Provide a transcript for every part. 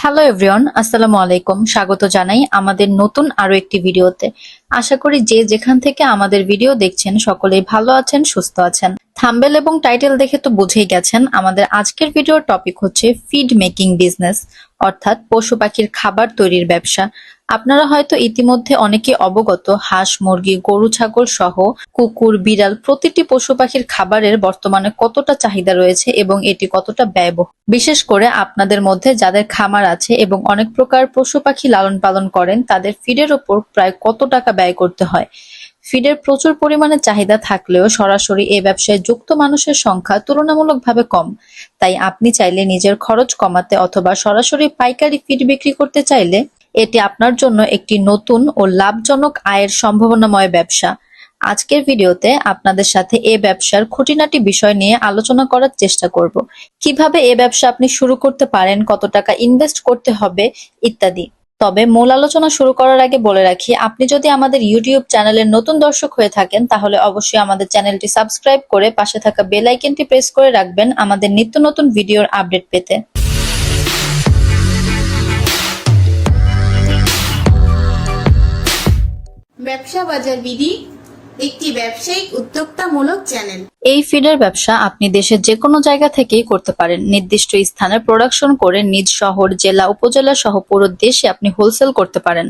Hello everyone আসসালামু আলাইকুম স্বাগত জানাই আমাদের নতুন আরও একটি ভিডিওতে। আশা করি যে যেখান থেকে আমাদের ভিডিও দেখছেন, সকলেই ভালো আছেন, সুস্থ আছেন। থাম্বেল এবং টাইটেল দেখে তো বুঝেই গেছেন, আমাদের আজকের ভিডিওর টপিক হচ্ছে ফিড মেকিং বিজনেস অর্থাৎ পশু পাখির খাবার তৈরির ব্যবসা। আপনারা হয়তো ইতিমধ্যে অনেকে অবগত, হাঁস, মুরগি, গরু, ছাগল সহ কুকুর, বিড়াল প্রতিটি পশু পাখির খাবারের বর্তমানে কতটা চাহিদা রয়েছে এবং এটি কতটা ব্যয়বহুল বিশেষ করে আপনাদের মধ্যে যাদের খামার আছে এবং অনেক প্রকার পশু পাখি লালন পালন করেন, তাদের ফিডের ওপর প্রায় কত টাকা ব্যয় করতে হয়? ফিডের প্রচুর পরিমাণে চাহিদা থাকলেও সরাসরি এ ব্যবসায় যুক্ত মানুষের সংখ্যা তুলনামূলকভাবে কম। তাই আপনি চাইলে নিজের খরচ কমাতে অথবা সরাসরি পাইকারি ফিড বিক্রি করতে চাইলে এটি আপনার জন্য একটি নতুন ও লাভজনক আয়ের সম্ভাবনাময় ব্যবসা। আজকের ভিডিওতে আপনাদের সাথে এ ব্যবসার খুঁটিনাটি বিষয় নিয়ে আলোচনা করার চেষ্টা করব। কীভাবে এ ব্যবসা আপনি শুরু করতে পারেন, কত টাকা ইনভেস্ট করতে হবে, ইত্যাদি। তবে মূল আলোচনা শুরু করার আগে বলে রাখি, আপনি যদি আমাদের ইউটিউব চ্যানেলের নতুন দর্শক হয়ে থাকেন, তাহলে অবশ্যই আমাদের চ্যানেলটি সাবস্ক্রাইব করে পাশে থাকা বেল আইকনটি প্রেস করে রাখবেন আমাদের নিত্য নতুন ভিডিওর আপডেট পেতে। ব্যবসা বাজার বিধি একটি ব্যবসায়িক উদ্যোক্তামূলক চ্যানেল। এই ফিডের ব্যবসা আপনি দেশের যে কোনো জায়গা থেকেই করতে পারেন। নির্দিষ্ট স্থানে প্রোডাকশন করে নিজ শহর, জেলা, উপজেলা সহ পুরো দেশে আপনি হোলসেল করতে পারেন।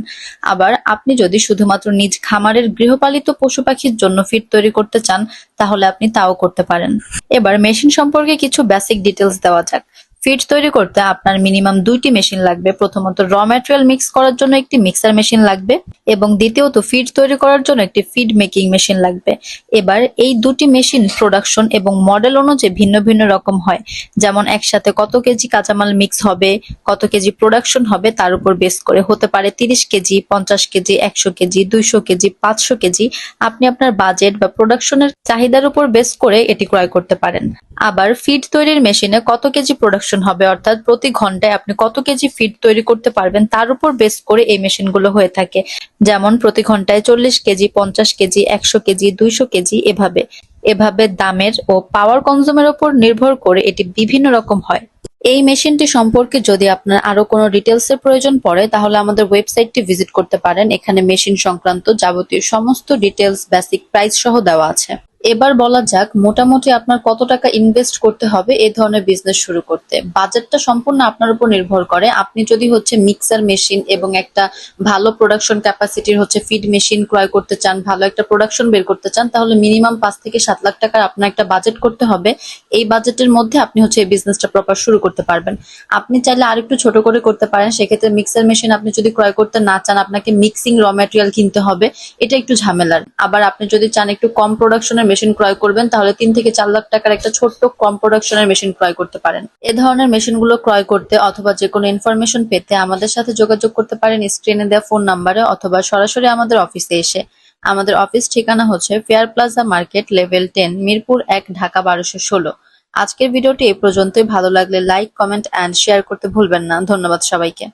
আবার আপনি যদি শুধুমাত্র নিজ খামারের গৃহপালিত পশু পাখির জন্য ফিড তৈরি করতে চান, তাহলে আপনি তাও করতে পারেন। এবার মেশিন সম্পর্কে কিছু বেসিক ডিটেলস দেওয়া যাক। ফিড তৈরি করতে আপনার মিনিমাম দুইটি মেশিন লাগবে। প্রথমত র ম্যাটেরিয়াল মিক্স করার জন্য একটি মিক্সার মেশিন লাগবে এবং দ্বিতীয়ত ফিড তৈরি করার জন্য একটি ফিড মেকিং মেশিন লাগবে। এবার এই দুটি মেশিন প্রোডাকশন এবং মডেল অনুযায়ী ভিন্ন ভিন্ন রকম হয়। যেমন একসাথে কত কেজি কাঁচামাল মিক্স হবে, কত কেজি প্রোডাকশন হবে তার উপর বেস করে। হতে পারে তিরিশ কেজি, পঞ্চাশ কেজি, একশো কেজি, দুইশো কেজি, পাঁচশো কেজি। আপনি আপনার বাজেট বা প্রোডাকশনের চাহিদার উপর বেস করে এটি ক্রয় করতে পারেন। আবার ফিড তৈরির মেশিনে কত কেজি প্রোডাকশন হবে, অর্থাৎ প্রতি ঘন্টায় আপনি কত কেজি ফিড তৈরি করতে পারবেন, তার উপর বেস করে এই মেশিনগুলো হয়ে থাকে। যেমন প্রতি ঘন্টায় চল্লিশ কেজি, পঞ্চাশ কেজি, একশো কেজি, দুইশো কেজি, এভাবে। এভাবে দামের ও পাওয়ার কনজুমের উপর নির্ভর করে এটি বিভিন্ন রকম হয়। এই মেশিনটি সম্পর্কে যদি আপনার আরও কোনো ডিটেলস এর প্রয়োজন পড়ে, তাহলে আমাদের ওয়েবসাইটটি ভিজিট করতে পারেন। এখানে মেশিন সংক্রান্ত যাবতীয় সমস্ত ডিটেলস বেসিক প্রাইস সহ দেওয়া আছে। এবার বলা যাক, মোটামুটি আপনার কত টাকা ইনভেস্ট করতে হবে এই ধরনের বিজনেস শুরু করতে। বাজেটটা সম্পূর্ণ আপনার উপর নির্ভর করে। আপনি যদি হচ্ছে মিক্সার মেশিন এবং একটা ভালো প্রোডাকশন ক্যাপাসিটির হচ্ছে ফিড মেশিন ক্রয় করতে চান, ভালো একটা প্রোডাকশন বের করতে চান, তাহলে মিনিমাম পাঁচ থেকে সাত লাখ টাকার আপনার একটা বাজেট করতে হবে। এই বাজেটের মধ্যে আপনি হচ্ছে এই বিজনেসটা প্রপার শুরু করতে পারবেন। আপনি চাইলে আরেকটু ছোট করে করতে পারেন। সেক্ষেত্রে মিক্সার মেশিন আপনি যদি ক্রয় করতে না চান, আপনাকে মিক্সিং র ম্যাটেরিয়াল কিনতে হবে। এটা একটু ঝামেলার। আবার আপনি যদি চান একটু কম প্রোডাকশনের মেশিন ক্রয় করবেন, তাহলে তিন থেকে চার লাখ টাকার একটা ছোট্ট কম প্রোডাকশনের মেশিন ক্রয় করতে পারেন। এ ধরনের মেশিনগুলো ক্রয় করতে অথবা যে কোনো ইনফরমেশন পেতে আমাদের সাথে যোগাযোগ করতে পারেন স্ক্রিনে দেওয়া ফোন নাম্বারে অথবা সরাসরি আমাদের অফিসে এসে। আমাদের অফিস ঠিকানা হচ্ছে fair plaza market level ten Mirpur এক, ঢাকা বারোশো ষোলো। আজকের ভিডিওটি এই পর্যন্তই। ভালো লাগলে লাইক কমেন্ট অ্যান্ড শেয়ার করতে ভুলবেন না। ধন্যবাদ সবাইকে।